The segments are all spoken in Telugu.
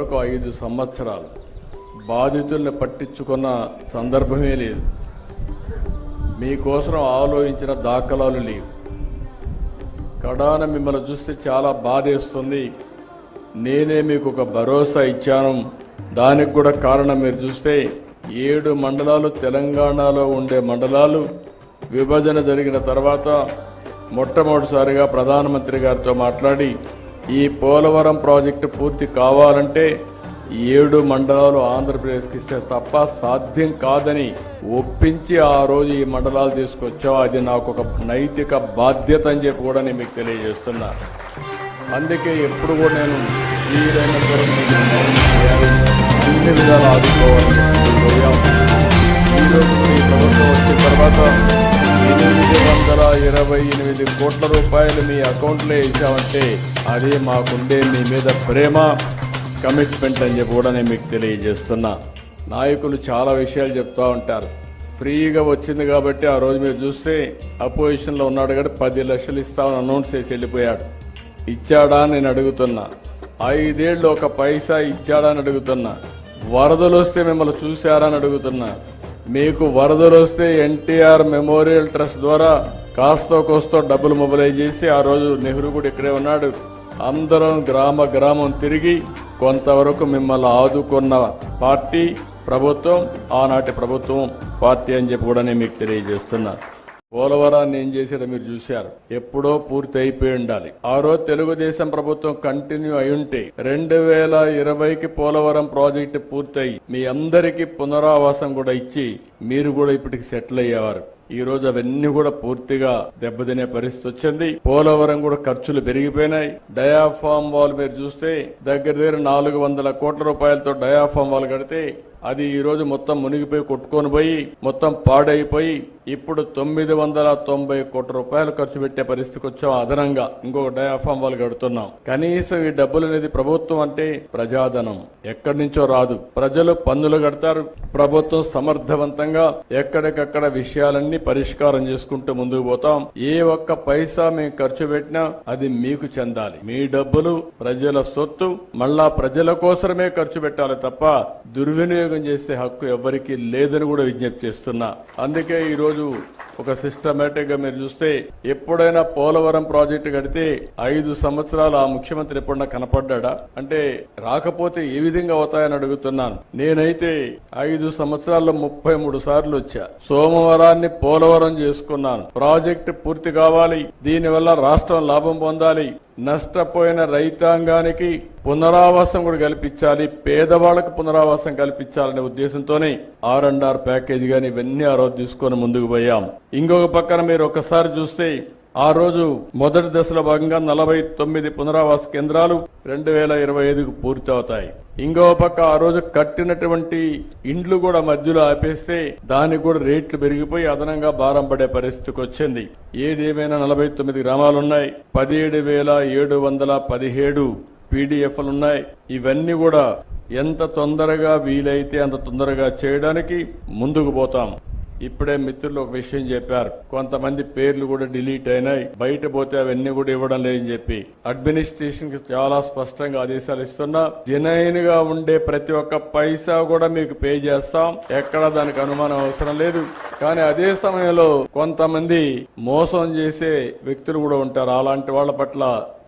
వరకు ఐదు సంవత్సరాలు బాధితుల్ని పట్టించుకున్న సందర్భమే లేదు. మీకోసం ఆలోచించిన దాఖలాలు లేవు. కడాన మిమ్మల్ని చూస్తే చాలా బాధేస్తుంది. నేనే మీకు ఒక భరోసా ఇచ్చాను. దానికి కూడా కారణం మీరు చూస్తే ఏడు మండలాలు తెలంగాణలో ఉండే మండలాలు. విభజన జరిగిన తర్వాత మొట్టమొదటిసారిగా ప్రధానమంత్రి గారితో మాట్లాడి ఈ పోలవరం ప్రాజెక్టు పూర్తి కావాలంటే ఏడు మండలాలు ఆంధ్రప్రదేశ్కి ఇస్తే తప్ప సాధ్యం కాదని ఒప్పించి ఆ రోజు ఈ మండలాలు తీసుకొచ్చావు. అది నాకు ఒక నైతిక బాధ్యత అని చెప్పి కూడా నేను మీకు తెలియజేస్తున్నా. అందుకే ఎప్పుడు కూడా నేను ఈ విధంగా అన్ని విధాలు ఆదుకోవాలి. ప్రభుత్వం వచ్చిన తర్వాత ఎనిమిది వందల ఇరవై ఎనిమిది కోట్ల రూపాయలు మీ అకౌంట్లో వేసామంటే అది మాకుండే మీ మీద ప్రేమ కమిట్మెంట్ అని చెప్పి కూడా నేను మీకు తెలియజేస్తున్నా. నాయకులు చాలా విషయాలు చెప్తూ ఉంటారు. ఫ్రీగా వచ్చింది కాబట్టి ఆ రోజు మీరు చూస్తే అపోజిషన్లో ఉన్నాడు కాబట్టి పది లక్షలు ఇస్తామని అనౌన్స్ చేసి వెళ్ళిపోయాడు. ఇచ్చాడా నేను అడుగుతున్నా. ఐదేళ్ళు ఒక పైసా ఇచ్చాడా అని అడుగుతున్నా. వరదలు వస్తే మిమ్మల్ని చూశారా అని అడుగుతున్నా. మీకు వరదలు వస్తే ఎన్టీఆర్ మెమోరియల్ ట్రస్ట్ ద్వారా కాస్తో కోస్తో డబ్బులు మొబిలైజ్ చేసి ఆ రోజు నెహ్రూ కూడా ఇక్కడే ఉన్నాడు. అందరం గ్రామ గ్రామం తిరిగి కొంతవరకు మిమ్మల్ని ఆదుకున్న పార్టీ ప్రభుత్వం ఆనాటి ప్రభుత్వం పార్టీ అని చెప్పి కూడా నేను మీకు తెలియజేస్తున్నాను పోలవరాన్ని ఏం చేసేదో మీరు చూశారు. ఎప్పుడో పూర్తి అయిపోయి ఉండాలి. ఆ రోజు తెలుగుదేశం ప్రభుత్వం కంటిన్యూ అయి ఉంటే రెండు వేల ఇరవైకి పోలవరం ప్రాజెక్టు పూర్తయి మీ అందరికీ పునరావాసం కూడా ఇచ్చి మీరు కూడా ఇప్పటికి సెటిల్ అయ్యేవారు. ఈ రోజు అవన్నీ కూడా పూర్తిగా దెబ్బతినే పరిస్థితి వచ్చింది. పోలవరం కూడా ఖర్చులు పెరిగిపోయినాయి. డయాఫామ్ వాల్ మీరు చూస్తే దగ్గర దగ్గర నాలుగు వందల కోట్ల రూపాయలతో డయాఫామ్ వాల్ కడితే అది ఈ రోజు మొత్తం మునిగిపోయి కొట్టుకొని పోయి మొత్తం పాడైపోయి ఇప్పుడు తొమ్మిది వందల తొంభై కోట్ల రూపాయలు ఖర్చు పెట్టే పరిస్థితికి వచ్చాం అదనంగా. ఇంకొక డయాఫామ్ వాళ్ళు కడుతున్నాం. కనీసం ఈ డబ్బులు అనేది ప్రభుత్వం అంటే ప్రజాధనం. ఎక్కడి నుంచో రాదు. ప్రజలు పన్నులు కడతారు. ప్రభుత్వం సమర్థవంతంగా ఎక్కడికక్కడ విషయాలన్నీ పరిష్కారం చేసుకుంటూ ముందుకు పోతాం. ఏ ఒక్క పైసా మేము ఖర్చు పెట్టినా అది మీకు చెందాలి. మీ డబ్బులు ప్రజల సొత్తు మళ్ళా ప్రజల కోసమే ఖర్చు పెట్టాలి తప్ప దుర్వినియోగం చేసే హక్కు ఎవరికీ లేదని కూడా విజ్ఞప్తి చేస్తున్నా. అందుకే ఈ రోజు ఒక సిస్టమేటిక్గా మీరు చూస్తే ఎప్పుడైనా పోలవరం ప్రాజెక్టు కడితే ఐదు సంవత్సరాలు ఆ ముఖ్యమంత్రి ఎప్పుడన్నా కనపడ్డా అంటే రాకపోతే ఏ విధంగా అవుతాయని అడుగుతున్నాను. నేనైతే ఐదు సంవత్సరాల్లో ముప్పై మూడు సార్లు వచ్చా. సోమవారాన్ని పోలవరం చేసుకున్నాను. ప్రాజెక్టు పూర్తి కావాలి. దీనివల్ల రాష్ట్రం లాభం పొందాలి. నష్టపోయిన రైతాంగానికి పునరావాసం కూడా కల్పించాలి. పేదవాళ్ళకు పునరావాసం కల్పించాలనే ఉద్దేశంతోనే ఆర్ అండ్ ఆర్ ప్యాకేజ్ గాని ఇవన్నీ ఆ రోజు తీసుకొని ముందుకు పోయాం. ఇంకొక పక్కన మీరు ఒకసారి చూస్తే ఆ రోజు మొదటి దశలో భాగంగా నలభై తొమ్మిది పునరావాస కేంద్రాలు రెండు వేల ఇరవై ఐదుకు పూర్తవుతాయి. ఇంకో పక్క ఆ రోజు కట్టినటువంటి ఇండ్లు కూడా మధ్యలో ఆపేస్తే దానికి కూడా రేట్లు పెరిగిపోయి అదనంగా భారం పడే పరిస్థితికి వచ్చింది. ఏదేమైనా నలభై తొమ్మిది గ్రామాలున్నాయి. పదిహేడు వేల ఏడు వందల పదిహేడు పీడిఎఫ్లున్నాయి. ఇవన్నీ కూడా ఎంత తొందరగా వీలైతే అంత తొందరగా చేయడానికి ముందుకు పోతాం. ఇప్పుడే మిత్రులు ఒక విషయం చెప్పారు. కొంతమంది పేర్లు కూడా డిలీట్ అయినాయి. బయట పోతే అవన్నీ కూడా ఇవ్వడం లేదని చెప్పి. అడ్మినిస్ట్రేషన్కి చాలా స్పష్టంగా ఆదేశాలు ఇస్తున్నా. జెన్యున్గా ఉండే ప్రతి ఒక్క పైసా కూడా మీకు పే చేస్తాం. ఎక్కడ దానికి అనుమానం అవసరం లేదు. కానీ అదే సమయంలో కొంతమంది మోసం చేసే వ్యక్తులు కూడా ఉంటారు. అలాంటి వాళ్ళ పట్ల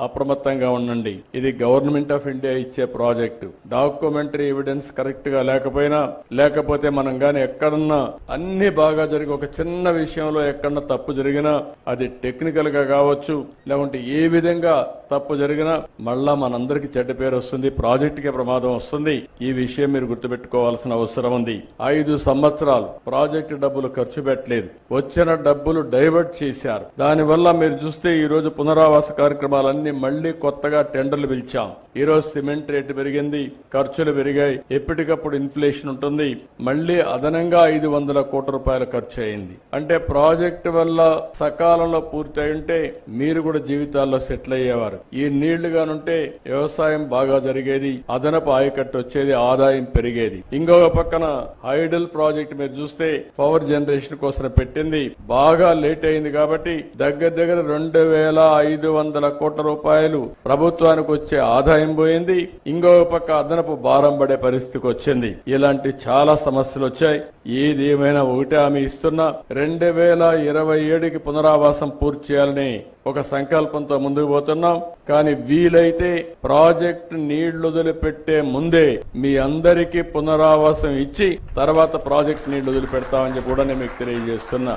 అప్రమత్తంగా ఉండండి. ఇది గవర్నమెంట్ ఆఫ్ ఇండియా ఇచ్చే ప్రాజెక్టు. డాక్యుమెంటరీ ఎవిడెన్స్ కరెక్ట్గా లేకపోయినా లేకపోతే మనం గాని ఎక్కడన్నా అన్ని బాగా జరిగి ఒక చిన్న విషయంలో ఎక్కడన్నా తప్పు జరిగినా అది టెక్నికల్గా కావచ్చు లేకుంటే ఏ విధంగా తప్పు జరిగినా మళ్ళా మనందరికి చెడ్డ పేరు వస్తుంది ప్రాజెక్టుకే ప్రమాదం వస్తుంది. ఈ విషయం మీరు గుర్తుపెట్టుకోవాల్సిన అవసరం ఉంది. ఐదు సంవత్సరాలు ప్రాజెక్టు డబ్బులు ఖర్చు పెట్టలేదు. వచ్చిన డబ్బులు డైవర్ట్ చేశారు. దానివల్ల మీరు చూస్తే ఈ రోజు పునరావాస కార్యక్రమాలన్నీ మళ్ళీ కొత్తగా టెండర్లు పిలిచాం. ఈ రోజు సిమెంట్ రేటు పెరిగింది ఖర్చులు పెరిగాయి ఎప్పటికప్పుడు ఇన్ఫ్లేషన్ ఉంటుంది. మళ్ళీ అదనంగా ఐదు వందల కోట్ల రూపాయలు ఖర్చు అయింది. అంటే ప్రాజెక్ట్ వల్ల సకాలంలో పూర్తి ఉంటే మీరు కూడా జీవితాల్లో సెటిల్ అయ్యేవారు. ఈ నీళ్ళు గానుంటే వ్యవసాయం బాగా జరిగేది అదనపు ఆయకట్టు వచ్చేది ఆదాయం పెరిగేది. ఇంకొక పక్కన హైడల్ ప్రాజెక్ట్ మీరు చూస్తే పవర్ జనరేషన్ కోసం పెట్టింది. బాగా లేట్ అయింది కాబట్టి దగ్గర దగ్గర రెండు వేల ఐదు వందల కోట్ల రూపాయలు ప్రభుత్వానికి వచ్చే ఆదాయం పోయింది. ఇంకో పక్క అదనపు భారం పడే పరిస్థితికి వచ్చింది. ఇలాంటి చాలా సమస్యలు వచ్చాయి. ఏది ఏమైనా ఒకటే హామీ ఇస్తున్నా రెండు వేల ఇరవై ఏడుకి పునరావాసం పూర్తి చేయాలని ఒక సంకల్పంతో ముందుకు పోతున్నాం. కానీ వీలైతే ప్రాజెక్టు నీళ్ళు వదిలిపెట్టే ముందే మీ అందరికీ పునరావాసం ఇచ్చి తర్వాత ప్రాజెక్ట్ నీళ్ళు వదిలిపెడతామని చెప్పి కూడా మీకు తెలియజేస్తున్నా